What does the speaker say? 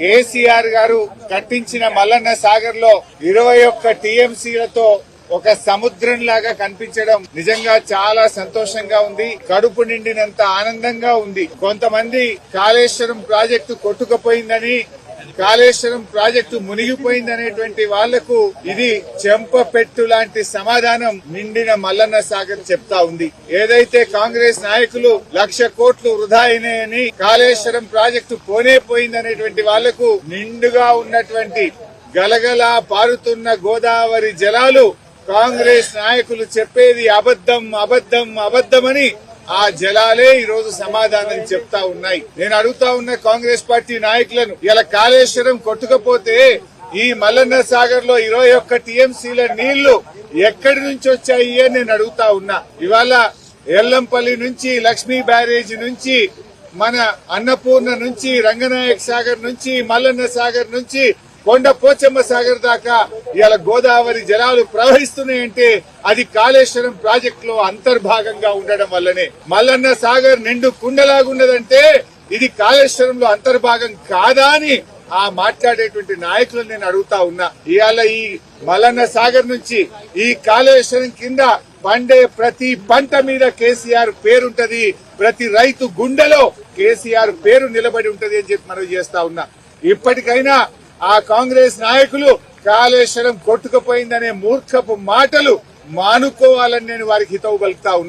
కేసీఆర్ గారు కట్టించిన మల్లన్న సాగర్లో ఇరవై ఒక్క టీఎంసీలతో ఒక సముద్రం లాగా కనిపించడం నిజంగా చాలా సంతోషంగా ఉంది. కడుపు నిండినంత ఆనందంగా ఉంది. కొంతమంది కాళేశ్వరం ప్రాజెక్టు కొట్టుకుపోయిందని కాళేశ్వరం ప్రాజెక్టు మునిగిపోయిందనేటువంటి వాళ్ళకు ఇది చెంపపెట్టు లాంటి సమాధానం నిండిన మల్లన్న సాగర్ చెప్తా ఉంది. ఏదైతే కాంగ్రెస్ నాయకులు లక్ష కోట్లు వృధా అయినాయని కాళేశ్వరం ప్రాజెక్టు పోనే పోయిందనేటువంటి వాళ్ళకు నిండుగా ఉన్నటువంటి గలగలా పారుతున్న గోదావరి జలాలు కాంగ్రెస్ నాయకులు చెప్పేది అబద్ధం అబద్ధం అబద్ధమని ఆ జలాలే ఈ రోజు సమాధానం చెప్తా ఉన్నాయి. నేను అడుగుతా ఉన్న కాంగ్రెస్ పార్టీ నాయకులను ఇలా కాళేశ్వరం కొట్టుకపోతే ఈ మల్లన్న సాగర్లో ఇరవై ఒక్క టీఎంసీల నీళ్ళు ఎక్కడి నుంచి వచ్చాయి అని నేను అడుగుతా ఉన్నా. ఇవాళ ఎల్లంపల్లి నుంచి లక్ష్మీ బ్యారేజ్ నుంచి మన అన్నపూర్ణ నుంచి రంగనాయక్ సాగర్ నుంచి మల్లన్న సాగర్ నుంచి కొండ పోచమ్మ సాగర్ దాకా ఇవాళ గోదావరి జలాలు ప్రవహిస్తున్నాయంటే అది కాళేశ్వరం ప్రాజెక్ట్లో అంతర్భాగంగా ఉండడం వల్లనే. మల్లన్న సాగర్ నిండు కుండలాగున్నదంటే ఇది కాళేశ్వరంలో అంతర్భాగం కాదా అని ఆ మాట్లాడేటువంటి నాయకులను నేను అడుగుతా ఉన్నా. ఇవాళ ఈ మల్లన్న సాగర్ నుంచి ఈ కాళేశ్వరం కింద పండే ప్రతి పంట మీద కేసీఆర్ పేరుంటది. ప్రతి రైతు గుండెలో కేసీఆర్ పేరు నిలబడి ఉంటది అని చెప్పి మనం చేస్తా ఉన్నా. ఇప్పటికైనా ఆ కాంగ్రెస్ నాయకులు కాళేశ్వరం కొట్టుకుపోయిందనే మూర్ఖపు మాటలు మానుకోవాలని నేను వారికి హితవు పలుకుతా ఉన్నా.